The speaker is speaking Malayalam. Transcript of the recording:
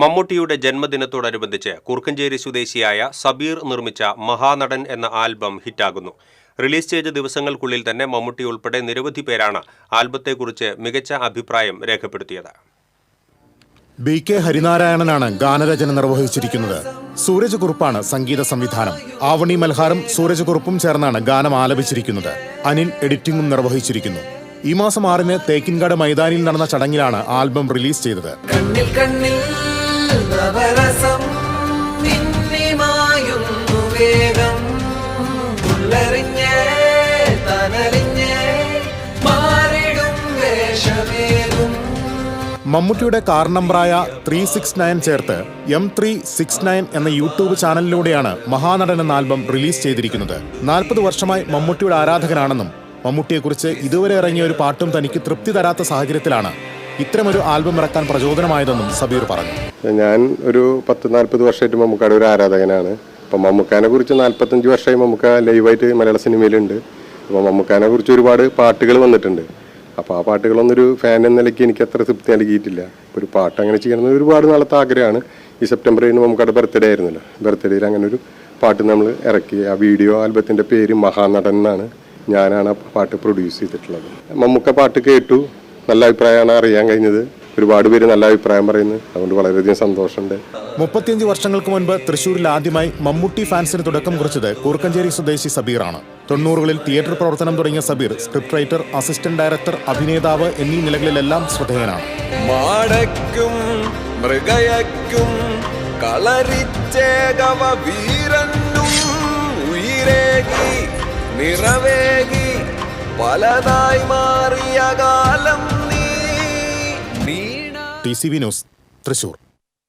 മമ്മൂട്ടിയുടെ ജന്മദിനത്തോടനുബന്ധിച്ച് കുറുക്കഞ്ചേരി സ്വദേശിയായ സബീർ നിർമ്മിച്ച മഹാനടൻ എന്ന ആൽബം ഹിറ്റാകുന്നു. റിലീസ് ചെയ്ത ദിവസങ്ങൾക്കുള്ളിൽ തന്നെ മമ്മൂട്ടി ഉൾപ്പെടെ നിരവധി പേരാണ് ആൽബത്തെക്കുറിച്ച് മികച്ച അഭിപ്രായം രേഖപ്പെടുത്തിയത്. ബി കെ ഹരിനാരായണനാണ് ഗാനരചന നിർവഹിച്ചിരിക്കുന്നത്. സൂരജ് കുറുപ്പാണ് സംഗീത സംവിധാനം. ആവണി മൽഹാറും സൂരജ് കുറുപ്പും ചേർന്നാണ് ഗാനം ആലപിച്ചിരിക്കുന്നത്. അനിൽ എഡിറ്റിംഗും നിർവഹിച്ചിരിക്കുന്നു. ഈ മാസം ആറിന് തേക്കിൻകാട് മൈതാനിയിൽ നടന്ന ചടങ്ങിലാണ് ആൽബം റിലീസ് ചെയ്തത്. കണ്ണിൽ കണ്ണിൽ നവരസം മിന്നിമായുന്നു വേഗം. ഉള്ളറിഞ്ഞ് തനലിഞ്ഞ് മാറിടും മമ്മൂട്ടിയുടെ കാർ നമ്പറായ ത്രീ സിക്സ് നയൻ ചേർത്ത് എം ത്രീ സിക്സ് നയൻ എന്ന യൂട്യൂബ് ചാനലിലൂടെയാണ് മഹാനടൻ എന്ന ആൽബം റിലീസ് ചെയ്തിരിക്കുന്നത്. നാൽപ്പത് വർഷമായി മമ്മൂട്ടിയുടെ ആരാധകനാണെന്നും മമ്മൂട്ടിയെക്കുറിച്ച് ഇതുവരെ ഇറങ്ങിയ ഒരു പാട്ടും തനിക്ക് തൃപ്തി തരാത്ത സാഹചര്യത്തിലാണ് ഇത്തരമൊരു ആൽബം ഇറക്കാൻ പ്രചോദനമായതെന്നും സബീർ പറഞ്ഞു. ഞാൻ ഒരു പത്ത് നാൽപ്പത് വർഷമായിട്ട് മമ്മൂക്കാടെ ഒരു ആരാധകനാണ്. അപ്പം മമ്മൂക്കാനെ കുറിച്ച് നാൽപ്പത്തഞ്ച് വർഷമായി മമ്മൂക്ക ലൈവായിട്ട് മലയാള സിനിമയിലുണ്ട്. അപ്പോൾ മമ്മൂക്കാനെ കുറിച്ച് ഒരുപാട് പാട്ടുകൾ വന്നിട്ടുണ്ട്. അപ്പോൾ ആ പാട്ടുകളൊന്നും ഒരു ഫാൻ എന്ന നിലയ്ക്ക് എനിക്ക് അത്ര തൃപ്തി നൽകിയിട്ടില്ല. ഒരു പാട്ട് അങ്ങനെ ചെയ്യണമെന്ന് ഒരുപാട് നാളത്തെ ആഗ്രഹമാണ്. ഈ സെപ്റ്റംബർ ഏഴിന് മമ്മൂക്കാടെ ബർത്ത്ഡേ ആയിരുന്നല്ലോ. ബർത്ത്ഡേയിൽ അങ്ങനെ ഒരു പാട്ട് നമ്മൾ ഇറക്കി. ആ വീഡിയോ ആൽബത്തിന്റെ പേര് മഹാനടൻ എന്നാണ്. ഞാനാണ് ആ പാട്ട് പ്രൊഡ്യൂസ് ചെയ്തിട്ടുള്ളത്. മമ്മൂക്ക പാട്ട് കേട്ടു. നല്ല അഭിപ്രായമാണ് അറിയാൻ കഴിഞ്ഞത്. ഒരുപാട് പേര് നല്ല അഭിപ്രായം പറയുന്നു. അതുകൊണ്ട് വളരെയധികം സന്തോഷമുണ്ട്. മുപ്പത്തിയഞ്ച് വർഷങ്ങൾക്ക് മുൻപ് തൃശൂരിൽ ആദ്യമായി മമ്മൂട്ടി ഫാൻസിന് തുടക്കം കുറിച്ചത് കൂർക്കഞ്ചേരി സ്വദേശി സബീറാണ്. തൊണ്ണൂറുകളിൽ തിയേറ്റർ പ്രവർത്തനം തുടങ്ങിയ Sabeer script writer assistant director അഭിനേതാവ് എന്നീ നിലകളിലെല്ലാം ശ്രദ്ധേയനാണ്. മാടയ്ക്കും മൃഗയയ്ക്കും കളരിച്ചേകവ വീരനും ഉയരേകി നിറവേകി പലതായി മാറിയ കാലം നീ T C V news Thrissur.